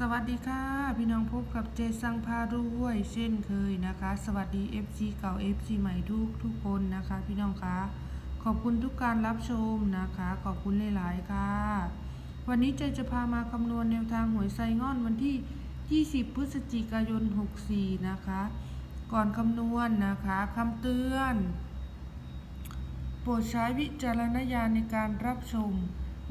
สวัสดีค่ะ พี่น้องพบกับเจสังพารวยเช่นเคยนะคะ สวัสดี FC เก่า FC ใหม่ทุกทุกคนนะคะ พี่น้องคะขอบคุณทุกการรับชมนะคะ ขอบคุณหลายๆค่ะ วันนี้เจจะพามาคำนวณแนวทางหวยไซงอนวันที่ 20 พฤศจิกายน 64 นะคะ ก่อนคำนวณนะคะคำเตือน โปรดใช้วิจารณญาณในการรับชม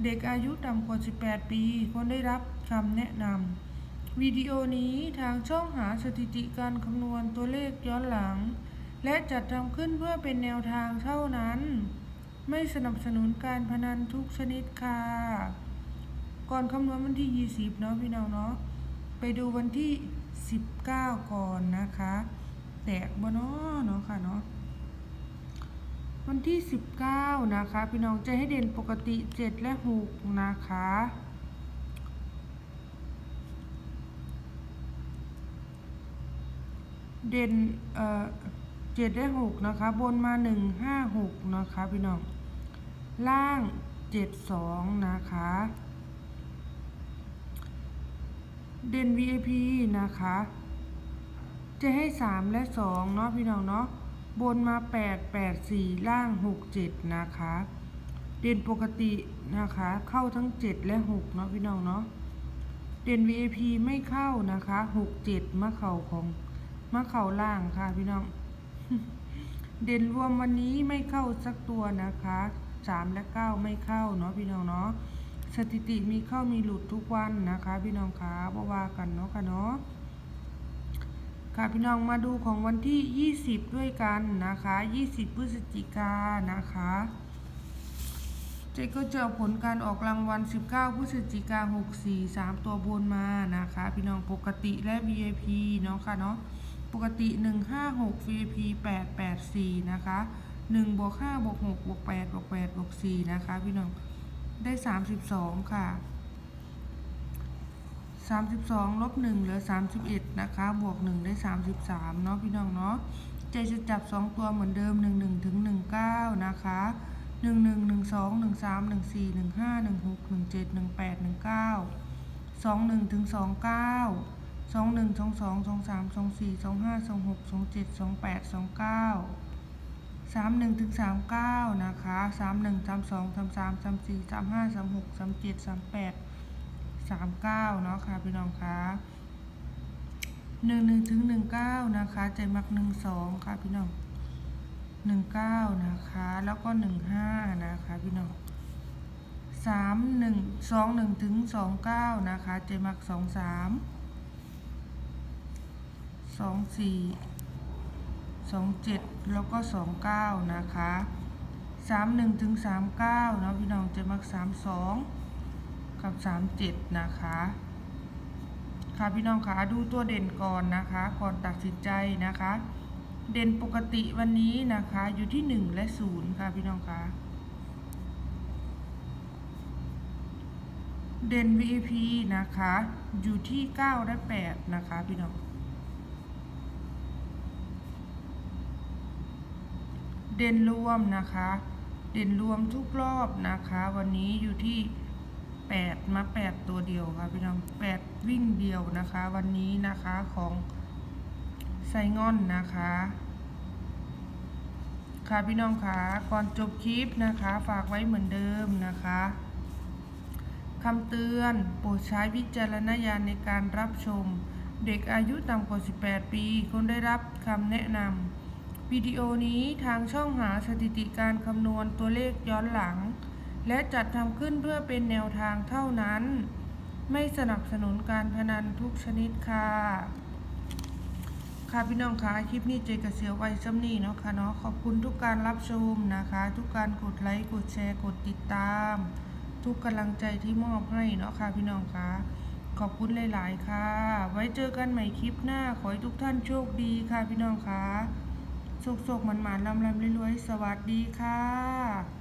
เด็กอายุต่ำกว่า 18 ปีควรได้รับคำแนะนำวิดีโอนี้ทางช่องหาสถิติการคำนวณตัวเลขย้อนหลัง และจัดทำขึ้นเพื่อเป็นแนวทางเท่านั้น ไม่สนับสนุนการพนันทุกชนิดค่ะ ก่อนคำนวณวันที่ 20 เนาะพี่น้องเนาะ ไปดูวันที่ 19 ก่อนนะคะ แตกบ่เนาะเนาะค่ะเนาะ วันที่ 19 นะคะ พี่น้องจะให้เด่นปกติ 7 และ 6 นะคะ เด่นเอ่อ7และ6นะคะ บนมา1 5 6นะคะ พี่น้อง ล่าง7 2นะคะ เด่น VIP นะคะ จะให้3และ2เนาะพี่น้องเนาะ บนมา 8 8 4 ล่าง 6 7 นะคะ เด่นปกตินะคะ เข้าทั้ง 7 และ 6 เนาะพี่น้องเนาะ เด่น VIP ไม่เข้านะคะ 6 7 มาเข่าของมาเข่าล่างค่ะพี่น้อง เด่นรวมวันนี้ไม่เข้าสักตัวนะคะ 3 และ 9 ไม่เข้าเนาะพี่น้องเนาะ สถิติมีเข้ามีหลุดทุกวันนะคะ พี่น้องคะบ่ว่ากันเนาะค่ะเนาะ ค่ะพี่น้องมาดูของวันที่ 20 ด้วยกันนะคะ 20 พฤศจิกานะคะเจ๊ก็จะเอผลการออกรางวัล 19 พฤศจิกา64 3 ตัวบนมานะคะ พี่น้องปกติและ VIP เนาะค่ะเนาะปกติ 156 VIP 884 นะคะ 1บวก5บวก6บวก8บวก8บวก4นะคะ พี่น้องได้ 32 ค่ะ 32ลบ1เหลือ 31 นะคะ บวก 1 ได้ 33 เนาะพี่น้องเนาะใจจะจับ 2 ตัวเหมือนเดิม 11 ถึง 19 นะคะ 11 12 13 14 15 16 17 18 19 21 ถึง 29 21 22 23 24 25 26 27 28 29 31ถึง39 นะคะ 31 32 33 34 35 36 37 38 สามเก้าเนาะค่ะพี่น้องคะหนึ่งหนึ่งถึงหนึ่งเก้านะคะ ใจมักหนึ่งสองค่ะพี่น้องหนึ่งเก้านะคะ แล้วก็หนึ่งห้านะคะพี่น้องสามหนึ่งสองหนึ่งถึงสองเก้านะคะ ใจมักสองสามสองสี่สองเจ็ดแล้วก็สองเก้านะคะสามหนึ่งถึงสามเก้าเนาะพี่น้องใจมักสามสอง กับ 37 นะคะ ค่ะพี่น้องคะดูตัวเด่นก่อนนะคะ ก่อนตัดสินใจนะคะ เด่นปกติวันนี้นะคะอยู่ที่ 1 และ 0 ค่ะพี่น้องคะเด่น VIP นะคะ อยู่ที่ 9 และ 8 นะคะพี่น้อง เด่นรวมนะคะ เด่นรวมทุกรอบนะคะ วันนี้อยู่ที่ แปดมาแปดตัวเดียวค่ะพี่น้องแปดวิ่งเดียวนะคะ วันนี้นะคะของไซงอนนะคะ ค่ะพี่น้องคะก่อนจบคลิปนะคะ ฝากไว้เหมือนเดิมนะคะคำเตือนโปรดใช้วิจารณญาณในการรับชม เด็กอายุต่ำกว่า 18 ปีควรได้รับคำแนะนำวิดีโอนี้ทางช่องหาสถิติการคำนวณตัวเลขย้อนหลัง และจัดทำขึ้นเพื่อเป็นแนวทางเท่านั้น ไม่สนับสนุนการพนันทุกชนิดค่ะ ค่ะพี่น้องคะคลิปนี้เจกระเสียวไว้ซ้ำนี่เนาะค่ะเนาะขอบคุณทุกการรับชมนะคะ ทุกการกดไลค์กดแชร์กดติดตาม ทุกกำลังใจที่มอบให้เนาะค่ะพี่น้องคะขอบคุณหลาย ๆ ค่ะ ไว้เจอกันใหม่คลิปหน้า ขอให้ทุกท่านโชคดีค่ะพี่น้องคะโชคๆมันๆลำๆรวยๆสวัสดีค่ะ